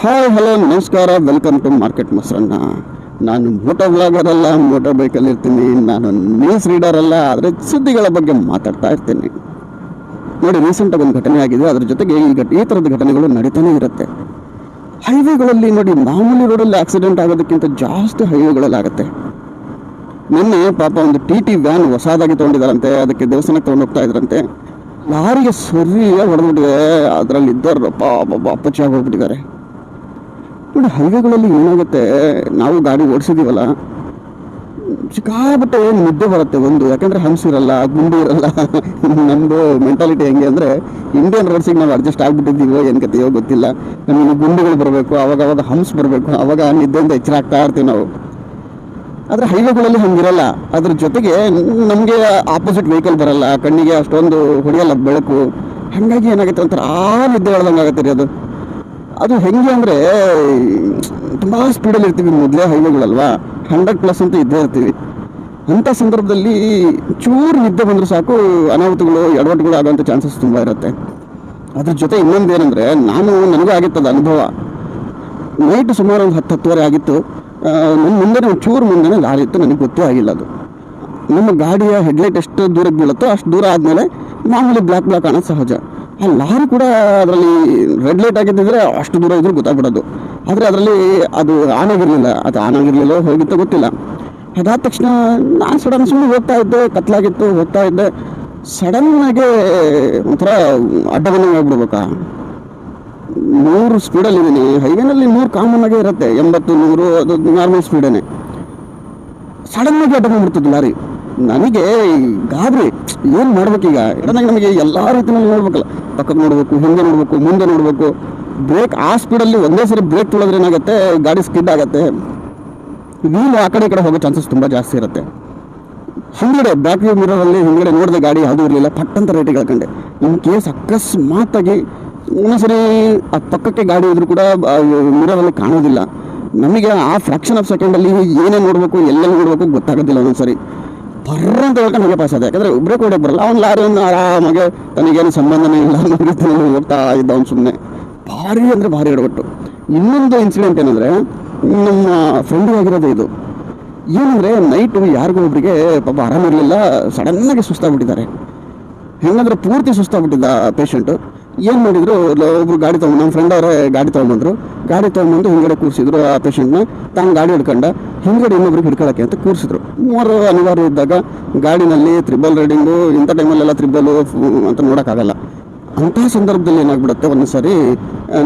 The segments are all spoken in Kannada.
ಹಾಯ್, ಹಲೋ, ನಮಸ್ಕಾರ, ವೆಲ್ಕಮ್ ಟು ಮಾರ್ಕೆಟ್ ಮೊಸರನ್ನ. ನಾನು ಮೋಟೋ ಬ್ಲಾಗರ್ ಅಲ್ಲ ಮೋಟರ್ ಬೈಕಲ್ಲಿ ಇರ್ತೀನಿ. ನಾನು ನ್ಯೂಸ್ ರೀಡರ್ ಅಲ್ಲ, ಆದರೆ ಸುದ್ದಿಗಳ ಬಗ್ಗೆ ಮಾತಾಡ್ತಾ ಇರ್ತೀನಿ. ನೋಡಿ ರೀಸೆಂಟಾಗಿ ಒಂದು ಘಟನೆ ಆಗಿದೆ. ಅದ್ರ ಜೊತೆಗೆ ಈ ಘಟ ಈ ಥರದ ಘಟನೆಗಳು ನಡೀತಾನೆ ಇರುತ್ತೆ. ಹೈವೇಗಳಲ್ಲಿ ನೋಡಿ, ಮಾಮೂಲಿ ರೋಡಲ್ಲಿ ಆಕ್ಸಿಡೆಂಟ್ ಆಗೋದಕ್ಕಿಂತ ಜಾಸ್ತಿ ಹೈವೇಗಳಲ್ಲಿ ಆಗುತ್ತೆ. ನಿನ್ನೆ ಪಾಪ ಒಂದು ಟಿ ಟಿ ವ್ಯಾನ್ ಹೊಸದಾಗಿ ತೊಗೊಂಡಿದ್ದಾರಂತೆ. ಅದಕ್ಕೆ ದೇವಸ್ಥಾನಕ್ಕೆ ತೊಗೊಂಡು ಹೋಗ್ತಾ ಇದ್ರಂತೆ. ಲಾರಿಗೆ ಸರಿಯಾಗಿ ಹೊಡೆದ್ಬಿಟ್ಟಿದೆ. ಅದರಲ್ಲಿ ಇದ್ದವ್ರು ಪಾಪ ಅಪ್ಪಚ್ಚಿ ಹೋಗ್ಬಿಟ್ಟಿದ್ದಾರೆ. ನೋಡಿ ಹೈವೇಗಳಲ್ಲಿ ಏನಾಗುತ್ತೆ, ನಾವು ಗಾಡಿ ಓಡಿಸಿದೀವಲ್ಲ, ಸಿಕ್ಕಾಪಟ್ಟೆ ನಿದ್ದೆ ಬರುತ್ತೆ ಒಂದು, ಯಾಕಂದ್ರೆ ಹಂಸಿರಲ್ಲ ಗುಂಡು ಇರಲ್ಲ ನಮ್ಮದು ಮೆಂಟಾಲಿಟಿ ಹೆಂಗೆ ಅಂದರೆ ಇಂಡಿಯನ್ ರೋಡ್ಸಿಗೆ ನಾವು ಅಡ್ಜಸ್ಟ್ ಆಗ್ಬಿಟ್ಟಿದ್ದೀವೋ ಏನು ಕತೆಯೋ ಗೊತ್ತಿಲ್ಲ. ನಮಗೆ ಗುಂಡುಗಳು ಬರಬೇಕು ಅವಾಗ ಅವಾಗ ಹಂಸ್ ಬರಬೇಕು, ಅವಾಗ ನಿದ್ದೆಯಿಂದ ಎಚ್ಚರ ಆಗ್ತಾ ಇರ್ತೀವಿ ನಾವು. ಆದರೆ ಹೈವೇಗಳಲ್ಲಿ ಹಂಗಿರಲ್ಲ. ಅದ್ರ ಜೊತೆಗೆ ನಮಗೆ ಆಪೋಸಿಟ್ ವೆಹಿಕಲ್ ಬರಲ್ಲ, ಕಣ್ಣಿಗೆ ಅಷ್ಟೊಂದು ಹೊಡೆಯಲ್ಲ ಬೆಳಕು. ಹಾಗಾಗಿ ಏನಾಗುತ್ತೆ ಒಂಥರ, ಆ ನಿದ್ದೆ ಹೇಳ್ದಂಗೆ ರೀ ಅದು. ಅದು ಹೆಂಗೆ ಅಂದರೆ, ತುಂಬ ಸ್ಪೀಡಲ್ಲಿ ಇರ್ತೀವಿ ಮೊದಲೇ ಹೈವೇಗಳಲ್ವಾ ಹಂಡ್ರೆಡ್ ಪ್ಲಸ್ ಅಂತ ಇದ್ದೇ ಇರ್ತೀವಿ. ಅಂಥ ಸಂದರ್ಭದಲ್ಲಿ ಚೂರು ನಿದ್ದೆ ಬಂದರೂ ಸಾಕು, ಅನಾಹುತಗಳು, ಎಡವಟ್ಟುಗಳು ಆಗೋಂಥ ಚಾನ್ಸಸ್ ತುಂಬ ಇರುತ್ತೆ. ಅದ್ರ ಜೊತೆ ಇನ್ನೊಂದು ಏನಂದರೆ, ನಾನು ನನಗೂ ಆಗಿತ್ತದ ಅನುಭವ. ನೈಟ್ ಸುಮಾರು ಒಂದು ಹತ್ತು ಹತ್ತುವರೆ ಆಗಿತ್ತು. ನನ್ನ ಮುಂದೆ ಚೂರು ಮುಂದೆ ಲಾರಿ ಇತ್ತು, ನನಗೆ ಗೊತ್ತೇ ಆಗಿಲ್ಲ ಅದು. ನಮ್ಮ ಗಾಡಿಯ ಹೆಡ್ಲೈಟ್ ಎಷ್ಟು ದೂರಕ್ಕೆ ಬೀಳುತ್ತೋ ಅಷ್ಟು ದೂರ ಆದಮೇಲೆ ಮಾಮೂಲಿ ಬ್ಲ್ಯಾಕ್ ಬ್ಲ್ಯಾಕ್ ಅನ್ನೋದು ಸಹಜ. ಆ ಲಾರಿ ಕೂಡ ಅದರಲ್ಲಿ ರೆಡ್ ಲೈಟ್ ಆಗಿದ್ದಿದ್ರೆ ಅಷ್ಟು ದೂರ ಇದ್ರೂ ಗೊತ್ತಾಗ್ಬಿಡೋದು. ಆದರೆ ಅದರಲ್ಲಿ ಅದು ಆನ್ ಆಗಿರಲಿಲ್ಲ. ಅದು ಆನ್ ಆಗಿರಲಿಲ್ಲ ಹೋಗಿತ್ತು ಗೊತ್ತಿಲ್ಲ. ಅದಾದ ತಕ್ಷಣ ನಾನು ಸಡನ್ ಸುಮ್ಮನೆ ಹೋಗ್ತಾ ಇದ್ದೆ, ಕತ್ಲಾಗಿತ್ತು, ಹೋಗ್ತಾ ಇದ್ದೆ. ಸಡನ್ನಾಗೆ ಒಂಥರ ಅಡ್ಡ ಬಂದಂಗೆ ಆಗ್ಬಿಡ್ಬೇಕಾ? ನೂರು ಸ್ಪೀಡಲ್ಲಿ ಇದ್ದೀನಿ ಹೈವೇನಲ್ಲಿ ನೂರು ಕಾಮನ್ ಆಗೇ ಇರುತ್ತೆ. ಎಂಬತ್ತು, ನೂರು, ಅದು ನಾರ್ಮಲ್ ಸ್ಪೀಡೇನೆ ಸಡನ್ ಆಗಿ ಅಡ್ಡ ಬಂದ್ಬಿಡ್ತಿದ್ದು ಲಾರಿ. ನನಗೆ ಗಾಬರಿ, ಏನು ಮಾಡ್ಬೇಕೀಗ ಇಡನಾಗ ನಮಗೆ ಎಲ್ಲ ರೀತಿಯಲ್ಲಿ ನೋಡ್ಬೇಕಲ್ಲ. ಪಕ್ಕಕ್ಕೆ ನೋಡಬೇಕು, ಹಿಂದೆ ನೋಡಬೇಕು, ಮುಂದೆ ನೋಡಬೇಕು. ಬ್ರೇಕ್ ಆ ಸ್ಪೀಡಲ್ಲಿ ಒಂದೇ ಸರಿ ಬ್ರೇಕ್ ತುಳಿದ್ರೆ ಏನಾಗುತ್ತೆ? ಗಾಡಿ ಸ್ಕಿಡ್ ಆಗುತ್ತೆ. ವೀಲ್ ಆ ಕಡೆ ಈ ಕಡೆ ಹೋಗೋ ಚಾನ್ಸಸ್ ತುಂಬ ಜಾಸ್ತಿ ಇರುತ್ತೆ. ಹಿಂದ್ಗಡೆ ಬ್ಯಾಕ್ ವ್ಯೂ ಮಿರರಲ್ಲಿ ಹಿಂದ್ಗಡೆ ನೋಡಿದೆ ಗಾಡಿ ಯಾವುದೂ ಇರಲಿಲ್ಲ. ಪಟ್ಟಂತ ರೇಟಿಗೆ ಹೇಳ್ಕೊಂಡೆ ಇನ್ ಕೇಸ್ ಅಕಸ್ಮಾತಾಗಿ ಒಂದೊಂದ್ಸರಿ ಆ ಪಕ್ಕಕ್ಕೆ ಗಾಡಿ ಇದ್ರೂ ಕೂಡ ಮಿರರಲ್ಲಿ ಕಾಣೋದಿಲ್ಲ. ನಮಗೆ ಆ ಫ್ರಾಕ್ಷನ್ ಆಫ್ ಸೆಕೆಂಡಲ್ಲಿ ಏನೇ ನೋಡಬೇಕು, ಎಲ್ಲೆಲ್ಲಿ ನೋಡಬೇಕು ಗೊತ್ತಾಗೋದಿಲ್ಲ ಒಂದೊಂದ್ಸರಿ ಬರ್ರ ಅಂತ ಹೇಳ್ಕೊಂಡು ಹಾಗೆ ಪಾಸ್ ಆದ. ಯಾಕಂದ್ರೆ ಒಬ್ಬರೇ ಕೂಡ ಬರಲ್ಲ ಅವ್ನು ಲಾರಿ ಒಂದು ಆರಾಮಾಗೆ ತನಗೇನು ಸಂಬಂಧನೇ ಇಲ್ಲ ಅನ್ನೋ ರೀತಿಯಲ್ಲಿ ಹೋಗ್ತಾ ಇದ್ದ ಅವ್ನು ಸುಮ್ಮನೆ ಭಾರಿ ಅಂದರೆ ಭಾರಿ ಎಡವಟ್ಟು. ಇನ್ನೊಂದು ಇನ್ಸಿಡೆಂಟ್ ಏನಂದರೆ, ನಮ್ಮ ಫ್ರೆಂಡ್ ಆಗಿರೋದು ಇದು. ಏನಂದರೆ ನೈಟು ಯಾರಿಗೂ ಒಬ್ಬರಿಗೆ ಪಾಪ ಆರಾಮಿರಲಿಲ್ಲ ಸಡನ್ನಾಗಿ ಸುಸ್ತಾಗ್ಬಿಟ್ಟಿದ್ದಾರೆ. ಹೆಂಗಂದ್ರೆ ಪೂರ್ತಿ ಸುಸ್ತಾಗ್ಬಿಟ್ಟಿದ್ದ ಪೇಷಂಟು ಏನು ಮಾಡಿದ್ರು? ಒಬ್ರು ಗಾಡಿ ತೊಗೊಂಡು ನಮ್ಮ ಫ್ರೆಂಡ್ ಅವರೇ ಗಾಡಿ ತೊಗೊಂಬಂದರು. ಗಾಡಿ ತೊಗೊಂಬಂದು ಹಿಂಗಡೆ ಕೂರಿಸಿದ್ರು ಆ ಪೇಷಂಟ್ನ ತಾನು ಗಾಡಿ ಹಿಡ್ಕೊಂಡ. ಹಿಂಗಡೆ ಇನ್ನೊಬ್ರಿಗೆ ಹಿಡ್ಕೊಳಕ್ಕೆ ಅಂತ ಕೂರಿಸಿದ್ರು. ಮೂವರು ಅನಿವಾರ್ಯ ಇದ್ದಾಗ ಗಾಡಿನಲ್ಲಿ ತ್ರಿಬಲ್ ರೈಡಿಂಗು, ಇಂಥ ಟೈಮಲ್ಲೆಲ್ಲ ತ್ರಿಬಲ್ ಅಂತ ನೋಡೋಕ್ಕಾಗಲ್ಲ. ಅಂತಹ ಸಂದರ್ಭದಲ್ಲಿ ಏನಾಗ್ಬಿಡುತ್ತೆ? ಒಂದು ಸಾರಿ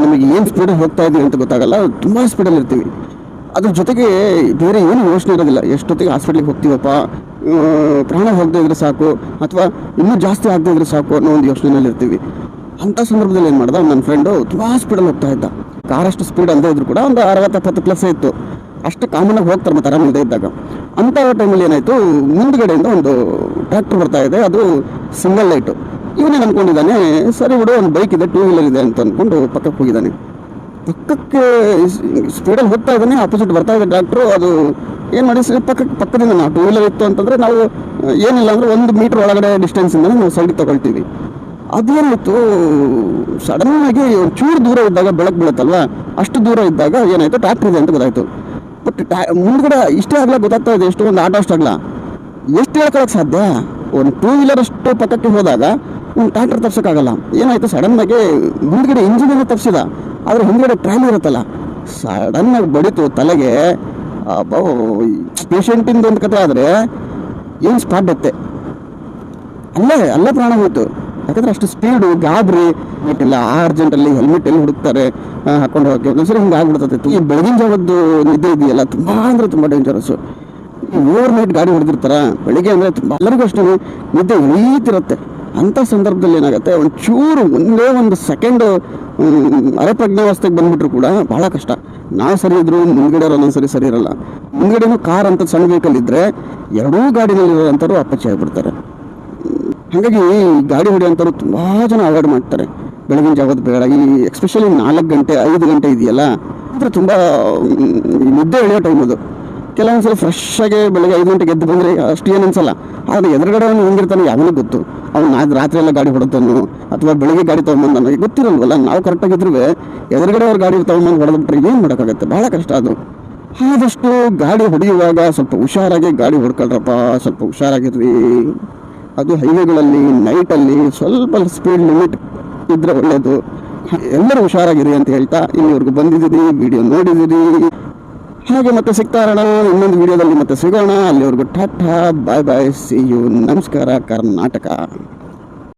ನಮಗೆ ಏನು ಸ್ಪೀಡಲ್ಲಿ ಹೋಗ್ತಾ ಇದ್ದೀವಿ ಅಂತ ಗೊತ್ತಾಗಲ್ಲ. ತುಂಬ ಸ್ಪೀಡಲ್ಲಿ ಇರ್ತೀವಿ. ಅದ್ರ ಜೊತೆಗೆ ಬೇರೆ ಏನು ಯೋಚನೆ ಇರೋದಿಲ್ಲ. ಎಷ್ಟೊತ್ತಿಗೆ ಹಾಸ್ಪಿಟ್ಲಿಗೆ ಹೋಗ್ತೀವಪ್ಪ? ಪ್ರಾಣ ಹೋಗದೇ ಇದ್ರೆ ಸಾಕು. ಅಥವಾ ಇನ್ನೂ ಜಾಸ್ತಿ ಆಗದೇ ಇದ್ರೆ ಸಾಕು ಅನ್ನೋ ಒಂದು ಯೋಚನೆಯಲ್ಲಿ ಇರ್ತೀವಿ ಅಂಥ ಸಂದರ್ಭದಲ್ಲಿ ಏನು ಮಾಡ್ದ? ನನ್ನ ಫ್ರೆಂಡು ತುಂಬ ಸ್ಪೀಡಲ್ಲಿ ಹೋಗ್ತಾ ಇದ್ದ. ಕಾರಷ್ಟು ಸ್ಪೀಡ್ ಅಲ್ಲದೆ ಇದ್ರು ಕೂಡ ಒಂದು ಅರವತ್ತು ಹತ್ತು ಪ್ಲಸ್ ಇತ್ತು. ಅಷ್ಟು ಕಾಮನಾಗಿ ಹೋಗ್ತಾರೆ ಮತ್ತೆ ಆರಾಮಿಲ್ಲದೆ ಇದ್ದಾಗ. ಅಂಥ ಟೈಮಲ್ಲಿ ಏನಾಯಿತು? ಮುಂದ್ಗಡೆಯಿಂದ ಒಂದು ಟ್ರ್ಯಾಕ್ಟರ್ ಬರ್ತಾ ಇದೆ. ಅದು ಸಿಂಗಲ್ ಲೈಟು ಇವನೇನು ಅನ್ಕೊಂಡಿದ್ದಾನೆ ಸರಿ ಬಿಡು, ಒಂದು ಬೈಕ್ ಇದೆ ಟೂ ವೀಲರ್ ಇದೆ ಅಂತ ಅಂದ್ಕೊಂಡು ಪಕ್ಕಕ್ಕೆ ಹೋಗಿದ್ದಾನೆ. ಪಕ್ಕಕ್ಕೆ ಸ್ಪೀಡಲ್ಲಿ ಹೋಗ್ತಾ ಇದ್ದಾನೆ. ಆಪೋಸಿಟ್ ಬರ್ತಾ ಇದೆ ಡಾಕ್ಟ್ರು ಅದು ಏನು ಮಾಡಿ ಪಕ್ಕಕ್ಕೆ ಪಕ್ಕದಿಂದ ನಾವು ಟೂ ವೀಲರ್ ಇತ್ತು ಅಂತಂದರೆ ನಾವು, ಏನಿಲ್ಲ ಅಂದರೆ ಒಂದು ಮೀಟ್ರ್ ಒಳಗಡೆ ಡಿಸ್ಟೆನ್ಸಿಂದ ನಾವು ಸೈಡ್ ತಗೊಳ್ತೀವಿ. ಅದೇನಾಯಿತು ಸಡನ್ನಾಗಿ ಚೂರು ದೂರ ಇದ್ದಾಗ ಬೆಳಕು ಬೀಳುತ್ತಲ್ವ? ಅಷ್ಟು ದೂರ ಇದ್ದಾಗ ಏನಾಯಿತು? ಟ್ರ್ಯಾಕ್ಟರ್ ಇದೆ ಅಂತ ಗೊತ್ತಾಯಿತು. ಬಟ್ ಟ್ಯಾ ಮುಂದ್ಗಡೆ ಇಷ್ಟೇ ಆಗಲ್ಲ ಗೊತ್ತಾಗ್ತಾ ಇದೆ ಎಷ್ಟು ಒಂದು ಆಟೋ ಅಷ್ಟಾಗಲ್ಲ ಎಷ್ಟು ಹೇಳ್ಕೊಳಕ್ಕೆ ಸಾಧ್ಯ? ಒಂದು ಟೂ ವೀಲರ್ ಅಷ್ಟು ಪಕ್ಕಕ್ಕೆ ಹೋದಾಗ ಒಂದು ಟ್ರ್ಯಾಕ್ಟರ್ ತಪ್ಸೋಕ್ಕಾಗಲ್ಲ ಏನಾಯಿತು? ಸಡನ್ನಾಗಿ ಮುಂದ್ಗಡೆ ಎಲ್ಲ ತಪ್ಸಿದ ಆದರೆ ಹಿಂದ್ಗಡೆ ಟ್ರಾಲಿ ಇರುತ್ತಲ್ಲ, ಸಡನ್ನಾಗಿ ಬಡಿತು ತಲೆಗೆ. ಪೇಷಂಟಿಂದ ಒಂದು ಕತೆ ಆದರೆ, ಏನು ಸ್ಪಾಟ್ ಬತ್ತೆ? ಅಲ್ಲೇ ಅಲ್ಲೇ ಪ್ರಾಣ ಹೋಯ್ತು. ಯಾಕಂದ್ರೆ ಅಷ್ಟು ಸ್ಪೀಡು ಗಾಬ್ರಿ ಇಲ್ಲ ಆ ಅರ್ಜೆಂಟಲ್ಲಿ ಹೆಲ್ಮೆಟ್ ಎಲ್ಲಿ ಹುಡುಕ್ತಾರೆ ಹಾಕೊಂಡು ಹೋಗಿ ಒಂದೊಂದ್ಸರಿ ಹಿಂಗೆ ಆಗ್ಬಿಡ್ತೈತಿ ಈ ಬೆಳಗಿನ ಜಾವದ್ದು ನಿದ್ದೆ ಇದೆಯಲ್ಲ, ತುಂಬ ಅಂದರೆ ತುಂಬ ಡೇಂಜರಸ್ಸು ಓವರ್ ನೈಟ್ ಗಾಡಿ ಹೊಡೆದಿರ್ತಾರ? ಬೆಳಿಗ್ಗೆ ಅಂದರೆ ತುಂಬ ಎಲ್ಲರಿಗೂ ಅಷ್ಟೇ ನಿದ್ದೆ ಉಳೀತಿರುತ್ತೆ. ಅಂಥ ಸಂದರ್ಭದಲ್ಲಿ ಏನಾಗುತ್ತೆ ಒಂದು ಚೂರು ಒಂದೇ ಒಂದು ಸೆಕೆಂಡು ಅರೆಪ್ರಜ್ಞಾವಸ್ಥೆಗೆ ಬಂದ್ಬಿಟ್ರು ಕೂಡ ಭಾಳ ಕಷ್ಟ. ನಾವು ಸರಿ ಇದ್ರು ಮುಂದ್ಗಡೆ ಒಂದೊಂದ್ಸರಿ ಸರಿ ಇರಲ್ಲ. ಮುಂದ್ಗಡೆನೂ ಕಾರ್ ಅಂತ ಸಣ್ಣ ವೆಹಿಕಲ್ ಇದ್ದರೆ ಎರಡೂ ಗಾಡಿನಲ್ಲಿರೋಂಥವ್ರು ಅಪ್ಪಚ್ಚಿ ಆಗಿಬಿಡ್ತಾರೆ. ಹಾಗಾಗಿ ಗಾಡಿ ಹೊಡೆಯುವಂಥವ್ರು ತುಂಬ ಜನ ಅವಾಯ್ಡ್ ಮಾಡ್ತಾರೆ. ಬೆಳಗಿನ ಜಾವದ ಬೇಡ. ಈ ಎಕ್ಸ್ಪೆಷಲಿ ನಾಲ್ಕು ಗಂಟೆ, ಐದು ಗಂಟೆ ಇದೆಯಲ್ಲ ಅಂದರೆ ತುಂಬ ಮುದ್ದೆ ಎಳೆಯೋ ಟೈಮ್ ಅದು. ಕೆಲವೊಂದ್ಸಲ ಫ್ರೆಶ್ ಆಗಿ ಬೆಳಗ್ಗೆ ಐದು ಗಂಟೆಗೆ ಎದ್ದು ಬಂದರೆ ಅಷ್ಟು ಏನು ಅನಿಸಲ್ಲ. ಆದರೆ ಎದುರುಗಡೆ ಅವನು ಹೆಂಗಿರ್ತಾನೆ ಯಾವನೂ ಗೊತ್ತು. ಅವನು ರಾತ್ರಿ ಎಲ್ಲ ಗಾಡಿ ಹೊಡೆದನು ಅಥವಾ ಬೆಳಗ್ಗೆ ಗಾಡಿ ತೊಗೊಂಬಂದನು ನನಗೆ ಗೊತ್ತಿರಲ್ವಲ್ಲ. ನಾವು ಕರೆಕ್ಟಾಗಿದ್ರೂ ಎದುರುಗಡೆ ಅವ್ರ ಗಾಡಿ ತೊಗೊಂಬಂದು ಹೊಡೆದ್ಬಿಟ್ರೆ ಏನು ಮಾಡೋಕ್ಕಾಗತ್ತೆ? ಭಾಳ ಕಷ್ಟ ಅದು. ಆದಷ್ಟು ಗಾಡಿ ಹೊಡೆಯುವಾಗ ಸ್ವಲ್ಪ ಹುಷಾರಾಗಿ ಗಾಡಿ ಹೊಡ್ಕೊಳ್ರಪ್ಪ. ಸ್ವಲ್ಪ ಹುಷಾರಾಗಿರ್ರಿ. ಅದು ಹೈವೇಗಳಲ್ಲಿ, ನೈಟಲ್ಲಿ ಸ್ವಲ್ಪ ಸ್ಪೀಡ್ ಲಿಮಿಟ್ ಇದ್ರೆ ಒಳ್ಳೆಯದು ಎಲ್ಲರೂ ಹುಷಾರಾಗಿರಿ ಅಂತ ಹೇಳ್ತಾ ಇಲ್ಲಿವರೆಗೂ ಬಂದಿದ್ದೀರಿ ವಿಡಿಯೋ ನೋಡಿದ್ದೀರಿ. ಹಾಗೆ ಮತ್ತೆ ಸಿಗ್ತಾ ಇರೋಣ, ಇನ್ನೊಂದು ವಿಡಿಯೋದಲ್ಲಿ ಮತ್ತೆ ಸಿಗೋಣ. ಅಲ್ಲಿವರೆಗೂ tata bye bye see you ನಮಸ್ಕಾರ, ಕರ್ನಾಟಕ.